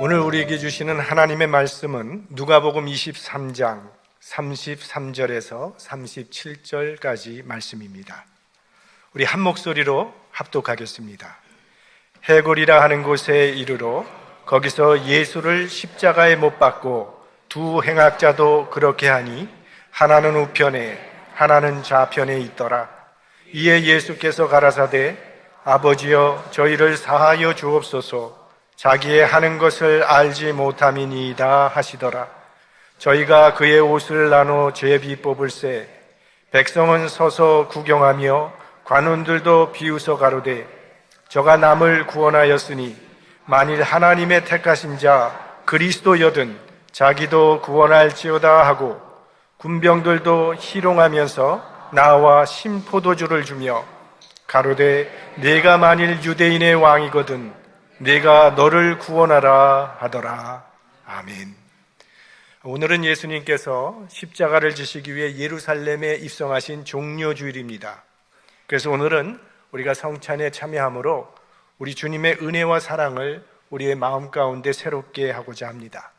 오늘 우리에게 주시는 하나님의 말씀은 누가복음 23장 33절에서 37절까지 말씀입니다. 우리 한 목소리로 합독하겠습니다. 해골이라 하는 곳에 이르러 거기서 예수를 십자가에 못 박고 두 행악자도 그렇게 하니 하나는 우편에 하나는 좌편에 있더라. 이에 예수께서 가라사대 아버지여 저희를 사하여 주옵소서 자기의 하는 것을 알지 못함이니이다 하시더라. 저희가 그의 옷을 나눠 제비 뽑을세 백성은 서서 구경하며 관원들도 비웃어 가로되 저가 남을 구원하였으니 만일 하나님의 택하신 자 그리스도여든 자기도 구원할지어다 하고 군병들도 희롱하면서 나와 심포도주를 주며 가로되 내가 만일 유대인의 왕이거든 내가 너를 구원하라 하더라 아멘. 오늘은 예수님께서 십자가를 지시기 위해 예루살렘에 입성하신 종료 주일입니다. 그래서 오늘은 우리가 성찬에 참여함으로 우리 주님의 은혜와 사랑을 우리의 마음 가운데 새롭게 하고자 합니다.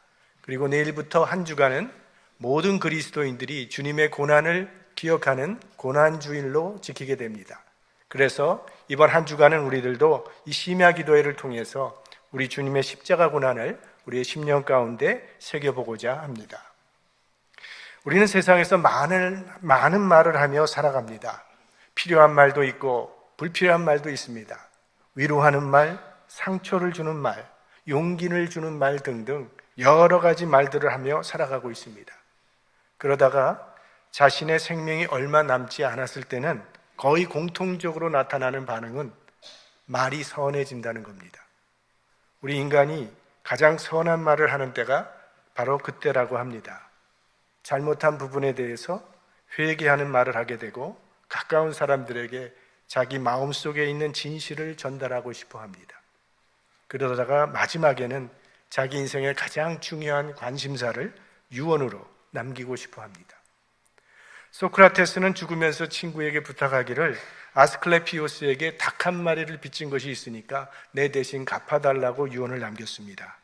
그리고 내일부터 한 주간은 모든 그리스도인들이 주님의 고난을 기억하는 고난주일로 지키게 됩니다. 그래서 이번 한 주간은 우리들도 이 심야 기도회를 통해서 우리 주님의 십자가 고난을 우리의 심령 가운데 새겨보고자 합니다. 우리는 세상에서 많은, 많은 말을 하며 살아갑니다. 필요한 말도 있고 불필요한 말도 있습니다. 위로하는 말, 상처를 주는 말, 용기를 주는 말 등등 여러 가지 말들을 하며 살아가고 있습니다. 그러다가 자신의 생명이 얼마 남지 않았을 때는 거의 공통적으로 나타나는 반응은 말이 선해진다는 겁니다. 우리 인간이 가장 선한 말을 하는 때가 바로 그때라고 합니다. 잘못한 부분에 대해서 회개하는 말을 하게 되고 가까운 사람들에게 자기 마음 속에 있는 진실을 전달하고 싶어 합니다. 그러다가 마지막에는 자기 인생의 가장 중요한 관심사를 유언으로 남기고 싶어 합니다. 소크라테스는 죽으면서 친구에게 부탁하기를 아스클레피오스에게 닭 한 마리를 빚진 것이 있으니까 내 대신 갚아달라고 유언을 남겼습니다.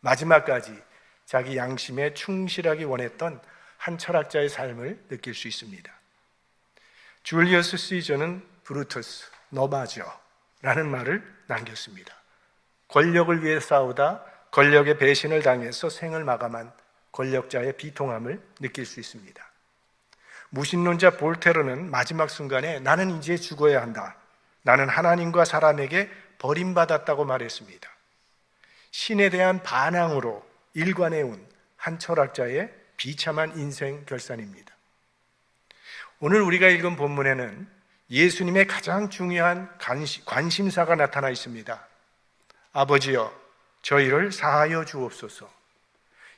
마지막까지 자기 양심에 충실하기 원했던 한 철학자의 삶을 느낄 수 있습니다. 줄리어스 시저는 브루투스, 너마저 라는 말을 남겼습니다. 권력을 위해 싸우다 권력의 배신을 당해서 생을 마감한 권력자의 비통함을 느낄 수 있습니다. 무신론자 볼테르는 마지막 순간에 나는 이제 죽어야 한다. 나는 하나님과 사람에게 버림받았다고 말했습니다. 신에 대한 반항으로 일관해온 한 철학자의 비참한 인생 결산입니다. 오늘 우리가 읽은 본문에는 예수님의 가장 중요한 관심사가 나타나 있습니다. 아버지여, 저희를 사하여 주옵소서.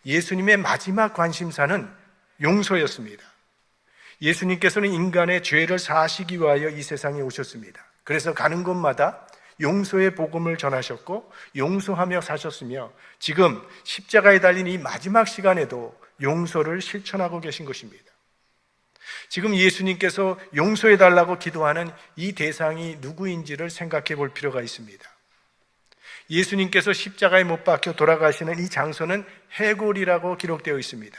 예수님의 마지막 관심사는 용서였습니다. 예수님께서는 인간의 죄를 사하시기 위하여 이 세상에 오셨습니다. 그래서 가는 곳마다 용서의 복음을 전하셨고 용서하며 사셨으며 지금 십자가에 달린 이 마지막 시간에도 용서를 실천하고 계신 것입니다. 지금 예수님께서 용서해 달라고 기도하는 이 대상이 누구인지를 생각해 볼 필요가 있습니다. 예수님께서 십자가에 못 박혀 돌아가시는 이 장소는 해골이라고 기록되어 있습니다.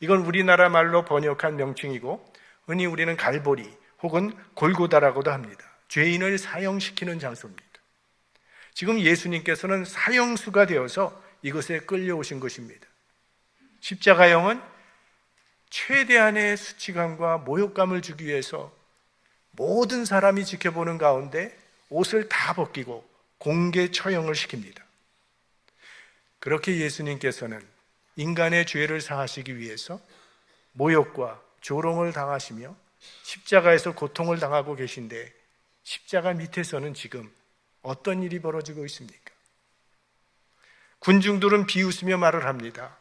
이건 우리나라 말로 번역한 명칭이고 흔히 우리는 갈보리 혹은 골고다라고도 합니다. 죄인을 사형시키는 장소입니다. 지금 예수님께서는 사형수가 되어서 이것에 끌려오신 것입니다. 십자가형은 최대한의 수치감과 모욕감을 주기 위해서 모든 사람이 지켜보는 가운데 옷을 다 벗기고 공개 처형을 시킵니다. 그렇게 예수님께서는 인간의 죄를 사하시기 위해서 모욕과 조롱을 당하시며 십자가에서 고통을 당하고 계신데 십자가 밑에서는 지금 어떤 일이 벌어지고 있습니까? 군중들은 비웃으며 말을 합니다.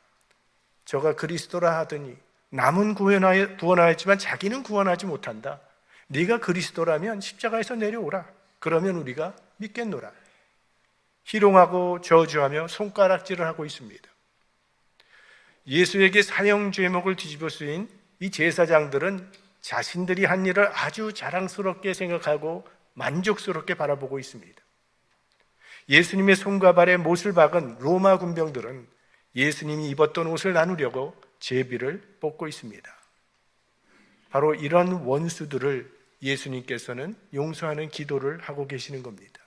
저가 그리스도라 하더니 남은 구원하였지만 자기는 구원하지 못한다. 네가 그리스도라면 십자가에서 내려오라. 그러면 우리가 믿겠노라. 희롱하고 저주하며 손가락질을 하고 있습니다. 예수에게 사형 죄목을 뒤집어 쓰인 이 제사장들은 자신들이 한 일을 아주 자랑스럽게 생각하고 만족스럽게 바라보고 있습니다. 예수님의 손과 발에 못을 박은 로마 군병들은 예수님이 입었던 옷을 나누려고 제비를 뽑고 있습니다. 바로 이런 원수들을 예수님께서는 용서하는 기도를 하고 계시는 겁니다.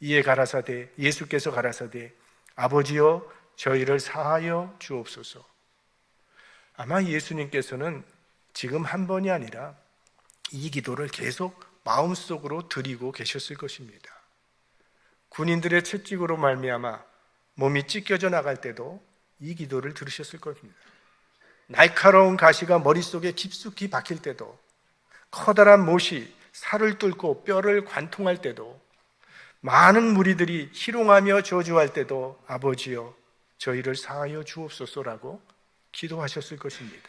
이에 가라사대 예수께서 가라사대 아버지여 저희를 사하여 주옵소서. 아마 예수님께서는 지금 한 번이 아니라 이 기도를 계속 마음속으로 드리고 계셨을 것입니다. 군인들의 채찍으로 말미암아 몸이 찢겨져 나갈 때도 이 기도를 들으셨을 겁니다. 날카로운 가시가 머릿속에 깊숙이 박힐 때도 커다란 못이 살을 뚫고 뼈를 관통할 때도 많은 무리들이 희롱하며 저주할 때도 아버지여 저희를 사하여 주옵소서라고 기도하셨을 것입니다.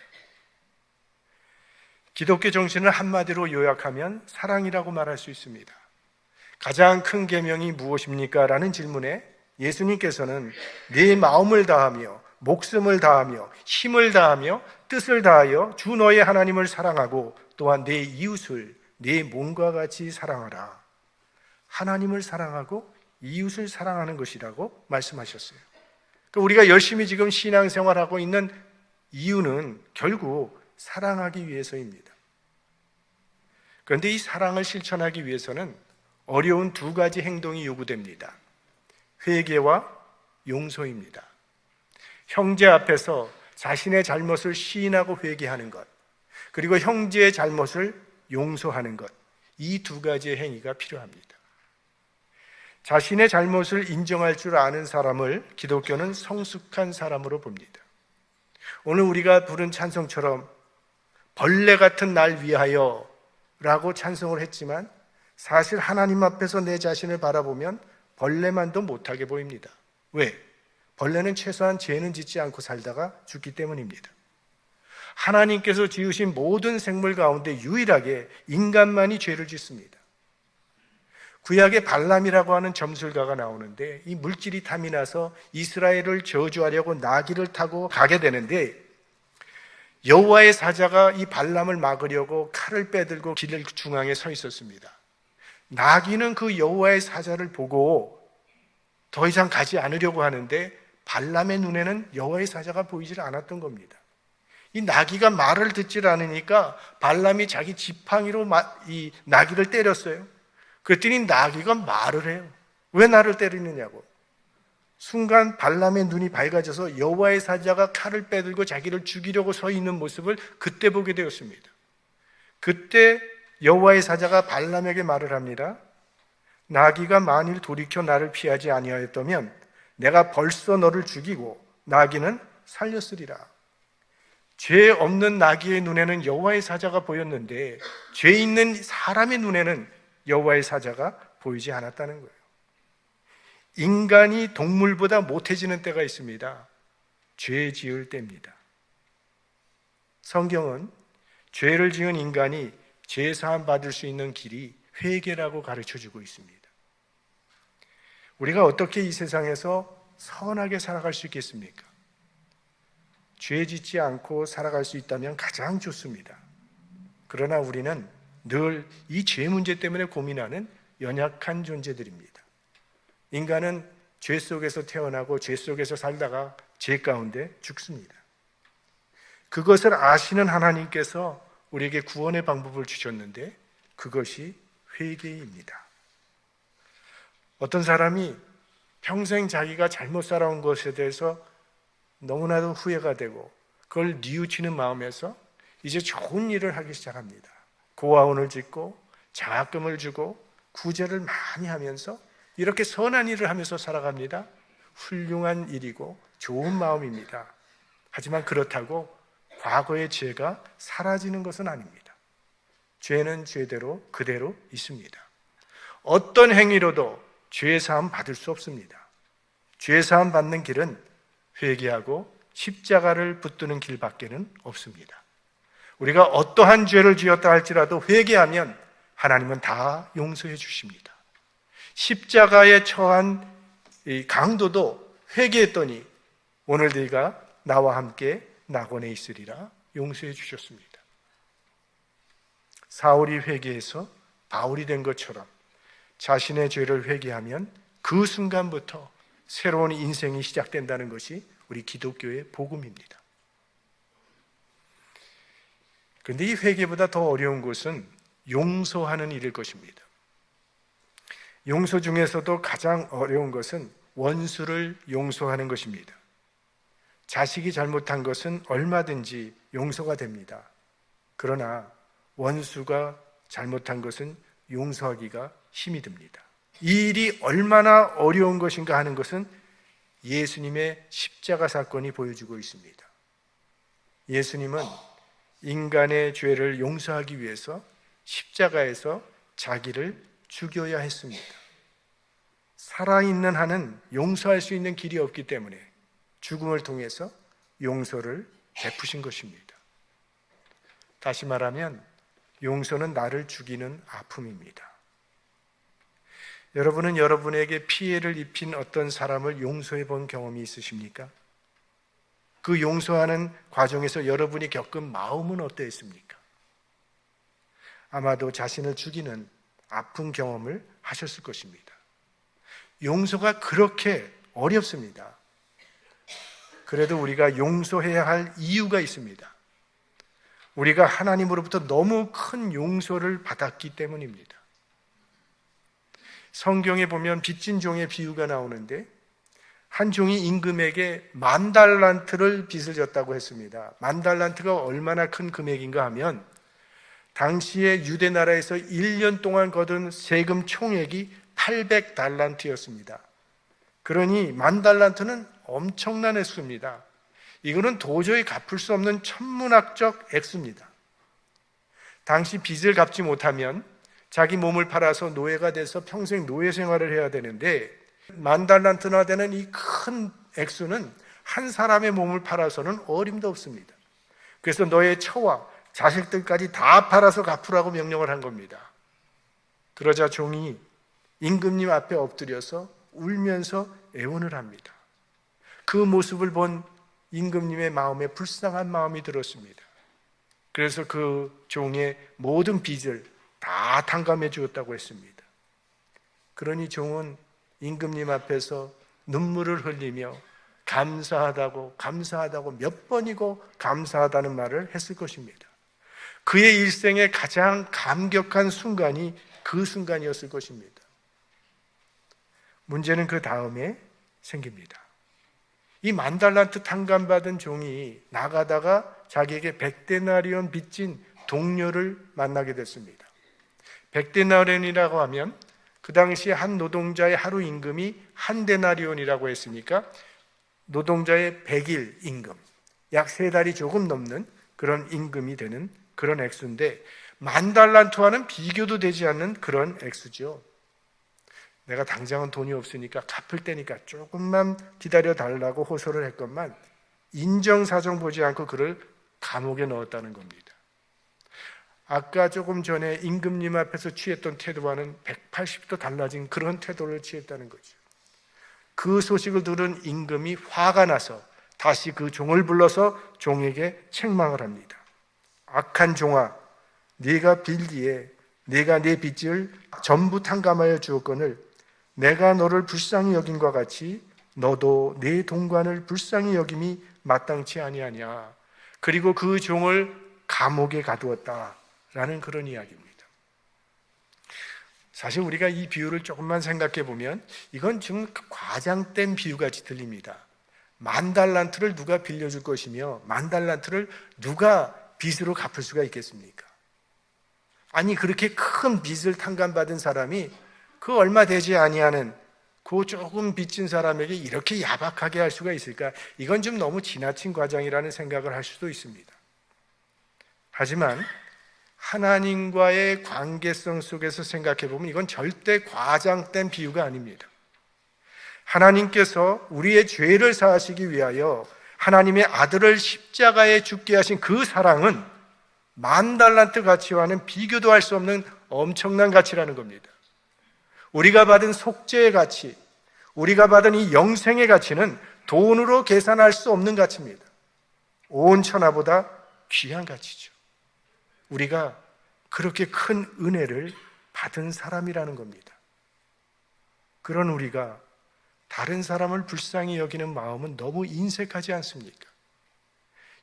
기독교 정신을 한마디로 요약하면 사랑이라고 말할 수 있습니다. 가장 큰 계명이 무엇입니까? 라는 질문에 예수님께서는 내 마음을 다하며 목숨을 다하며 힘을 다하며 뜻을 다하여 주 너의 하나님을 사랑하고 또한 내 이웃을 내 몸과 같이 사랑하라. 하나님을 사랑하고 이웃을 사랑하는 것이라고 말씀하셨어요. 그러니까 우리가 열심히 지금 신앙생활하고 있는 이유는 결국 사랑하기 위해서입니다. 그런데 이 사랑을 실천하기 위해서는 어려운 두 가지 행동이 요구됩니다. 회개와 용서입니다. 형제 앞에서 자신의 잘못을 시인하고 회개하는 것, 그리고 형제의 잘못을 용서하는 것, 이 두 가지의 행위가 필요합니다. 자신의 잘못을 인정할 줄 아는 사람을 기독교는 성숙한 사람으로 봅니다. 오늘 우리가 부른 찬송처럼 벌레 같은 날 위하여 라고 찬송을 했지만 사실 하나님 앞에서 내 자신을 바라보면 벌레만도 못하게 보입니다. 왜? 벌레는 최소한 죄는 짓지 않고 살다가 죽기 때문입니다. 하나님께서 지으신 모든 생물 가운데 유일하게 인간만이 죄를 짓습니다. 구약의 발람이라고 하는 점술가가 나오는데 이 물질이 탐이 나서 이스라엘을 저주하려고 나귀를 타고 가게 되는데 여호와의 사자가 이 발람을 막으려고 칼을 빼들고 길 중앙에 서 있었습니다. 나귀는 그 여호와의 사자를 보고 더 이상 가지 않으려고 하는데 발람의 눈에는 여호와의 사자가 보이질 않았던 겁니다. 이 나귀가 말을 듣질 않으니까 발람이 자기 지팡이로 이 나귀를 때렸어요. 그랬더니 나귀가 말을 해요. 왜 나를 때리느냐고. 순간 발람의 눈이 밝아져서 여호와의 사자가 칼을 빼들고 자기를 죽이려고 서 있는 모습을 그때 보게 되었습니다. 그때 여호와의 사자가 발람에게 말을 합니다. 나귀가 만일 돌이켜 나를 피하지 아니하였다면 내가 벌써 너를 죽이고 나귀는 살렸으리라. 죄 없는 나귀의 눈에는 여호와의 사자가 보였는데 죄 있는 사람의 눈에는 여호와의 사자가 보이지 않았다는 거예요. 인간이 동물보다 못해지는 때가 있습니다. 죄 지을 때입니다. 성경은 죄를 지은 인간이 죄 사함 받을 수 있는 길이 회개라고 가르쳐 주고 있습니다. 우리가 어떻게 이 세상에서 선하게 살아갈 수 있겠습니까? 죄 짓지 않고 살아갈 수 있다면 가장 좋습니다. 그러나 우리는 늘 이 죄 문제 때문에 고민하는 연약한 존재들입니다. 인간은 죄 속에서 태어나고 죄 속에서 살다가 죄 가운데 죽습니다. 그것을 아시는 하나님께서 우리에게 구원의 방법을 주셨는데 그것이 회개입니다. 어떤 사람이 평생 자기가 잘못 살아온 것에 대해서 너무나도 후회가 되고 그걸 뉘우치는 마음에서 이제 좋은 일을 하기 시작합니다. 고아원을 짓고 장학금을 주고 구제를 많이 하면서 이렇게 선한 일을 하면서 살아갑니다. 훌륭한 일이고 좋은 마음입니다. 하지만 그렇다고 과거의 죄가 사라지는 것은 아닙니다. 죄는 죄대로 그대로 있습니다. 어떤 행위로도 죄 사함 받을 수 없습니다. 죄 사함 받는 길은 회개하고 십자가를 붙드는 길밖에는 없습니다. 우리가 어떠한 죄를 지었다 할지라도 회개하면 하나님은 다 용서해 주십니다. 십자가에 처한 강도도 회개했더니 오늘 네가 나와 함께 낙원에 있으리라 용서해 주셨습니다. 사울이 회개해서 바울이 된 것처럼 자신의 죄를 회개하면 그 순간부터 새로운 인생이 시작된다는 것이 우리 기독교의 복음입니다. 그런데 이 회개보다 더 어려운 것은 용서하는 일일 것입니다. 용서 중에서도 가장 어려운 것은 원수를 용서하는 것입니다. 자식이 잘못한 것은 얼마든지 용서가 됩니다. 그러나 원수가 잘못한 것은 용서하기가 힘이 듭니다. 이 일이 얼마나 어려운 것인가 하는 것은 예수님의 십자가 사건이 보여주고 있습니다. 예수님은 인간의 죄를 용서하기 위해서 십자가에서 자기를 죽여야 했습니다. 살아있는 한은 용서할 수 있는 길이 없기 때문에 죽음을 통해서 용서를 베푸신 것입니다. 다시 말하면 용서는 나를 죽이는 아픔입니다. 여러분은 여러분에게 피해를 입힌 어떤 사람을 용서해 본 경험이 있으십니까? 그 용서하는 과정에서 여러분이 겪은 마음은 어떠했습니까? 아마도 자신을 죽이는 아픈 경험을 하셨을 것입니다. 용서가 그렇게 어렵습니다. 그래도 우리가 용서해야 할 이유가 있습니다. 우리가 하나님으로부터 너무 큰 용서를 받았기 때문입니다. 성경에 보면 빚진 종의 비유가 나오는데 한 종이 임금에게 만 달란트를 빚을 졌다고 했습니다. 만 달란트가 얼마나 큰 금액인가 하면 당시에 유대 나라에서 1년 동안 거둔 세금 총액이 800달란트였습니다. 그러니 만 달란트는 엄청난 액수입니다. 이거는 도저히 갚을 수 없는 천문학적 액수입니다. 당시 빚을 갚지 못하면 자기 몸을 팔아서 노예가 돼서 평생 노예 생활을 해야 되는데 만 달란트나 되는 이 큰 액수는 한 사람의 몸을 팔아서는 어림도 없습니다. 그래서 너의 처와 자식들까지 다 팔아서 갚으라고 명령을 한 겁니다. 그러자 종이 임금님 앞에 엎드려서 울면서 애원을 합니다. 그 모습을 본 임금님의 마음에 불쌍한 마음이 들었습니다. 그래서 그 종의 모든 빚을 다 탕감해 주었다고 했습니다. 그러니 종은 임금님 앞에서 눈물을 흘리며 감사하다고 감사하다고 몇 번이고 감사하다는 말을 했을 것입니다. 그의 일생의 가장 감격한 순간이 그 순간이었을 것입니다. 문제는 그 다음에 생깁니다. 이 만달란트 탕감받은 종이 나가다가 자기에게 백데나리온 빚진 동료를 만나게 됐습니다. 백데나리온이라고 하면 그 당시 한 노동자의 하루 임금이 한 데나리온이라고 했으니까 노동자의 100일 임금, 약 세 달이 조금 넘는 그런 임금이 되는 그런 액수인데 만 달란트와는 비교도 되지 않는 그런 액수죠. 내가 당장은 돈이 없으니까 갚을 때니까 조금만 기다려 달라고 호소를 했건만 인정사정 보지 않고 그를 감옥에 넣었다는 겁니다. 아까 조금 전에 임금님 앞에서 취했던 태도와는 180도 달라진 그런 태도를 취했다는 거죠. 그 소식을 들은 임금이 화가 나서 다시 그 종을 불러서 종에게 책망을 합니다. 악한 종아, 네가 빌기에 내가 내 빚을 전부 탕감하여 주었거늘 내가 너를 불쌍히 여긴과 같이 너도 내 동관을 불쌍히 여김이 마땅치 아니하냐. 그리고 그 종을 감옥에 가두었다 라는 그런 이야기입니다. 사실 우리가 이 비유를 조금만 생각해 보면 이건 좀 과장된 비유 같이 들립니다. 만 달란트를 누가 빌려줄 것이며 만 달란트를 누가 빚으로 갚을 수가 있겠습니까? 아니 그렇게 큰 빚을 탕감받은 사람이 그 얼마 되지 아니하는 그 조금 빚진 사람에게 이렇게 야박하게 할 수가 있을까? 이건 좀 너무 지나친 과정이라는 생각을 할 수도 있습니다. 하지만 하나님과의 관계성 속에서 생각해 보면 이건 절대 과장된 비유가 아닙니다. 하나님께서 우리의 죄를 사하시기 위하여 하나님의 아들을 십자가에 죽게 하신 그 사랑은 만 달란트 가치와는 비교도 할 수 없는 엄청난 가치라는 겁니다. 우리가 받은 속죄의 가치, 우리가 받은 이 영생의 가치는 돈으로 계산할 수 없는 가치입니다. 온 천하보다 귀한 가치죠. 우리가 그렇게 큰 은혜를 받은 사람이라는 겁니다. 그런 우리가 다른 사람을 불쌍히 여기는 마음은 너무 인색하지 않습니까?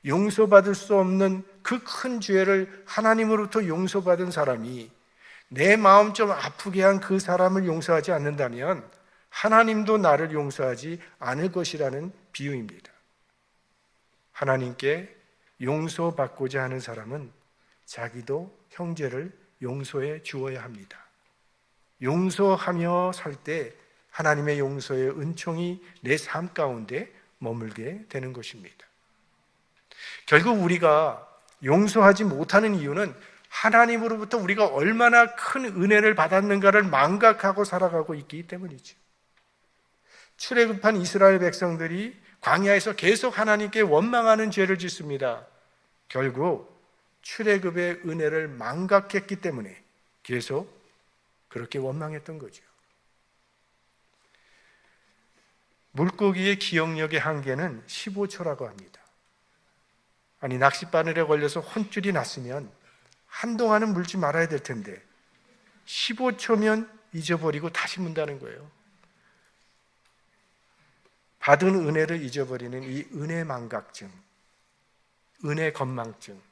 용서받을 수 없는 그 큰 죄를 하나님으로부터 용서받은 사람이 내 마음 좀 아프게 한 그 사람을 용서하지 않는다면 하나님도 나를 용서하지 않을 것이라는 비유입니다. 하나님께 용서받고자 하는 사람은 자기도 형제를 용서해 주어야 합니다. 용서하며 살 때 하나님의 용서의 은총이 내 삶 가운데 머물게 되는 것입니다. 결국 우리가 용서하지 못하는 이유는 하나님으로부터 우리가 얼마나 큰 은혜를 받았는가를 망각하고 살아가고 있기 때문이죠. 출애굽한 이스라엘 백성들이 광야에서 계속 하나님께 원망하는 죄를 짓습니다. 결국 출애굽의 은혜를 망각했기 때문에 계속 그렇게 원망했던 거죠. 물고기의 기억력의 한계는 15초라고 합니다. 아니 낚싯바늘에 걸려서 혼줄이 났으면 한동안은 물지 말아야 될 텐데 15초면 잊어버리고 다시 문다는 거예요. 받은 은혜를 잊어버리는 이 은혜 망각증, 은혜 건망증,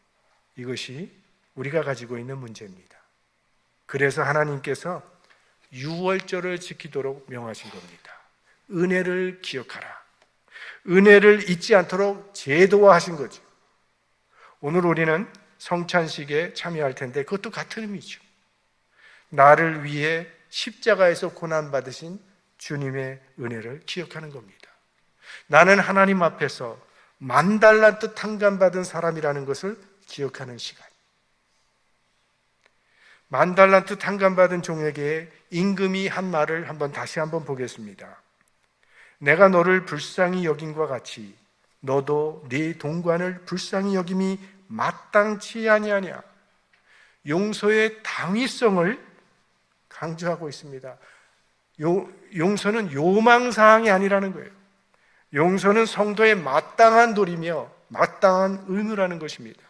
이것이 우리가 가지고 있는 문제입니다. 그래서 하나님께서 유월절을 지키도록 명하신 겁니다. 은혜를 기억하라. 은혜를 잊지 않도록 제도화하신 거죠. 오늘 우리는 성찬식에 참여할 텐데 그것도 같은 의미죠. 나를 위해 십자가에서 고난받으신 주님의 은혜를 기억하는 겁니다. 나는 하나님 앞에서 만 달란트 탕감받은 사람이라는 것을 기억하는 시간. 만 달란트 탕감받은 종에게 임금이 한 말을 한번 다시 한번 보겠습니다. 내가 너를 불쌍히 여긴과 같이 너도 네 동관을 불쌍히 여김이 마땅치 아니하냐. 용서의 당위성을 강조하고 있습니다. 요, 용서는 요망 사항이 아니라는 거예요. 용서는 성도의 마땅한 도리며 마땅한 의무라는 것입니다.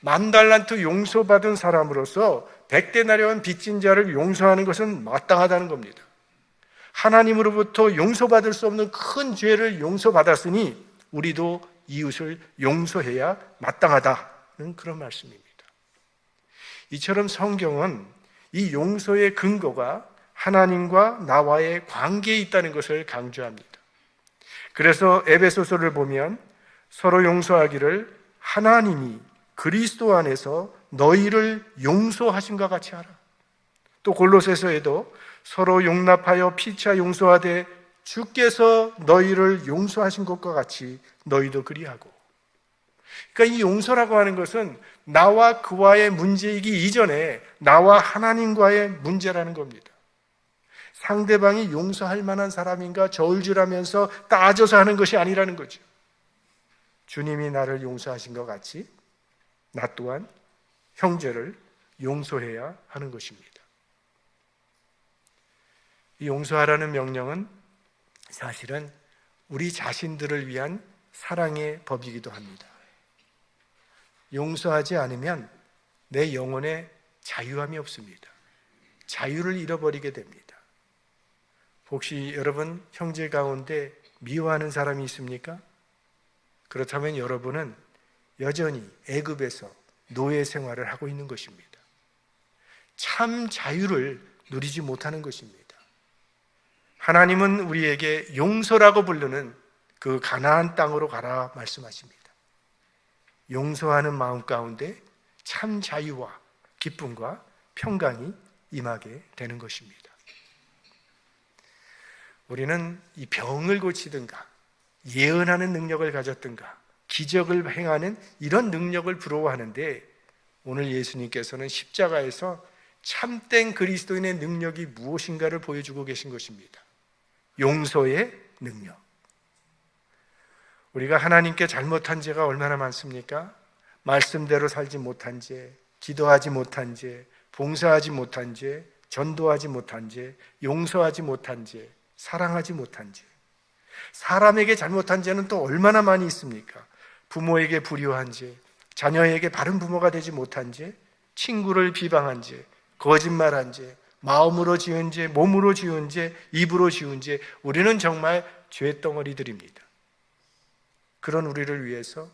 만 달란트 용서받은 사람으로서 백대 나려한 빚진 자를 용서하는 것은 마땅하다는 겁니다. 하나님으로부터 용서받을 수 없는 큰 죄를 용서받았으니 우리도 이웃을 용서해야 마땅하다는 그런 말씀입니다. 이처럼 성경은 이 용서의 근거가 하나님과 나와의 관계에 있다는 것을 강조합니다. 그래서 에베소서를 보면 서로 용서하기를 하나님이 그리스도 안에서 너희를 용서하신 것 같이 하라. 또 골로새서에도 서로 용납하여 피차 용서하되 주께서 너희를 용서하신 것과 같이 너희도 그리하고. 그러니까 이 용서라고 하는 것은 나와 그와의 문제이기 이전에 나와 하나님과의 문제라는 겁니다. 상대방이 용서할 만한 사람인가 저울질하면서 따져서 하는 것이 아니라는 거죠. 주님이 나를 용서하신 것 같이 나 또한 형제를 용서해야 하는 것입니다. 이 용서하라는 명령은 사실은 우리 자신들을 위한 사랑의 법이기도 합니다. 용서하지 않으면 내 영혼에 자유함이 없습니다. 자유를 잃어버리게 됩니다. 혹시 여러분 형제 가운데 미워하는 사람이 있습니까? 그렇다면 여러분은 여전히 애굽에서 노예 생활을 하고 있는 것입니다. 참 자유를 누리지 못하는 것입니다. 하나님은 우리에게 용서라고 부르는 그 가나안 땅으로 가라 말씀하십니다. 용서하는 마음 가운데 참 자유와 기쁨과 평강이 임하게 되는 것입니다. 우리는 이 병을 고치든가 예언하는 능력을 가졌든가 기적을 행하는 이런 능력을 부러워하는데 오늘 예수님께서는 십자가에서 참된 그리스도인의 능력이 무엇인가를 보여주고 계신 것입니다. 용서의 능력. 우리가 하나님께 잘못한 죄가 얼마나 많습니까? 말씀대로 살지 못한 죄, 기도하지 못한 죄, 봉사하지 못한 죄, 전도하지 못한 죄, 용서하지 못한 죄, 사랑하지 못한 죄. 사람에게 잘못한 죄는 또 얼마나 많이 있습니까? 부모에게 불효한 죄, 자녀에게 바른 부모가 되지 못한 죄, 친구를 비방한 죄, 거짓말한 죄, 마음으로 지은 죄, 몸으로 지은 죄, 입으로 지은 죄, 우리는 정말 죄덩어리들입니다. 그런 우리를 위해서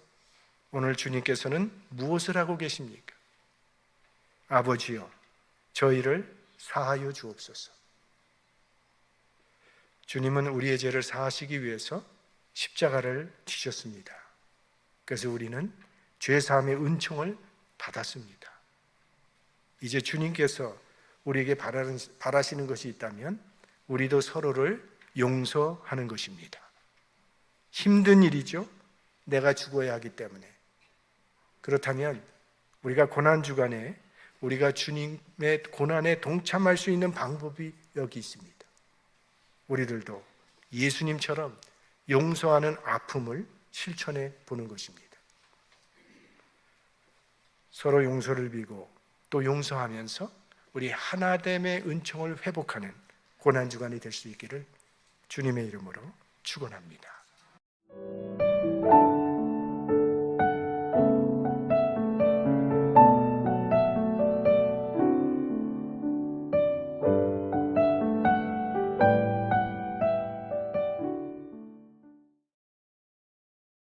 오늘 주님께서는 무엇을 하고 계십니까? 아버지여, 저희를 사하여 주옵소서. 주님은 우리의 죄를 사하시기 위해서 십자가를 지셨습니다. 그래서 우리는 죄 사함의 은총을 받았습니다. 이제 주님께서 우리에게 바라시는 것이 있다면 우리도 서로를 용서하는 것입니다. 힘든 일이죠. 내가 죽어야 하기 때문에. 그렇다면 우리가 고난 주간에 우리가 주님의 고난에 동참할 수 있는 방법이 여기 있습니다. 우리들도 예수님처럼 용서하는 아픔을 실천해 보는 것입니다. 서로 용서를 비고 또 용서하면서 우리 하나됨의 은총을 회복하는 고난 주간이 될 수 있기를 주님의 이름으로 축원합니다.